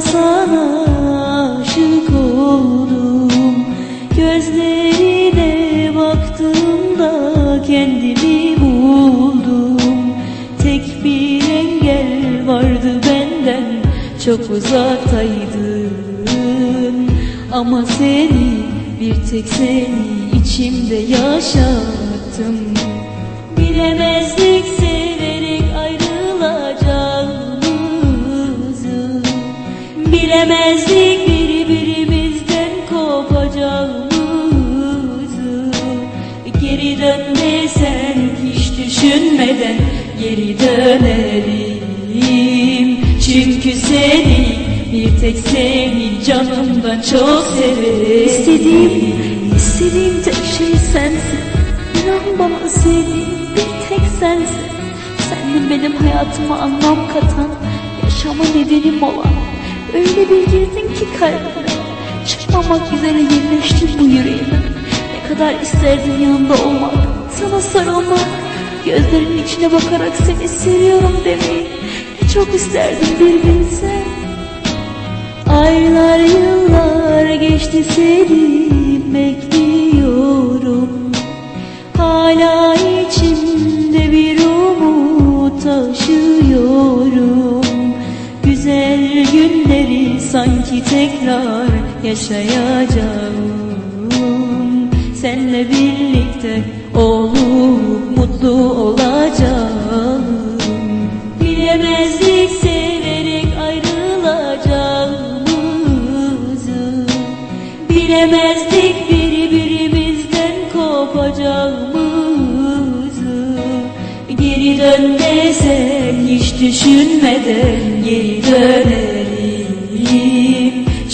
Sana aşık oldum. Gözlerine baktığımda kendimi buldum. Tek bir engel vardı benden Çok uzaktaydın. Ama seni bir tek seni içimde yaşattım. Bilemezdim Bilemezdik birbirimizden kopacağımızı Geri dön desen hiç düşünmeden geri dönerim. Çünkü seni bir tek seni canımdan çok severim. İstediğim, istediğim tek şey sensin. İnan bana sevdiğim bir tek sensin. Sen de benim hayatıma anlam katan Yaşama nedenim olan Öyle bir girdin ki kalbime. Çıkmamak üzere yerleştin bu yüreğime. Ne kadar isterdim yanında olmak. Sana sarılmak Gözlerinin içine bakarak seni seviyorum demeyi. Ne çok isterdim bir bilsen. Aylar yıllar geçti seni bekliyorum. Hala içimde bir umut taşıyorum Güzel günleri sanki tekrar yaşayacağım. Senle birlikte olup mutlu olacağım. Bilemezdik severek ayrılacağımızı Bilemezdik birbirimizden Geri dön hiç düşünmeden geri dönerim.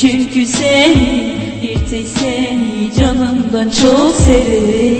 Çünkü seni bir tek seni canımdan çok severim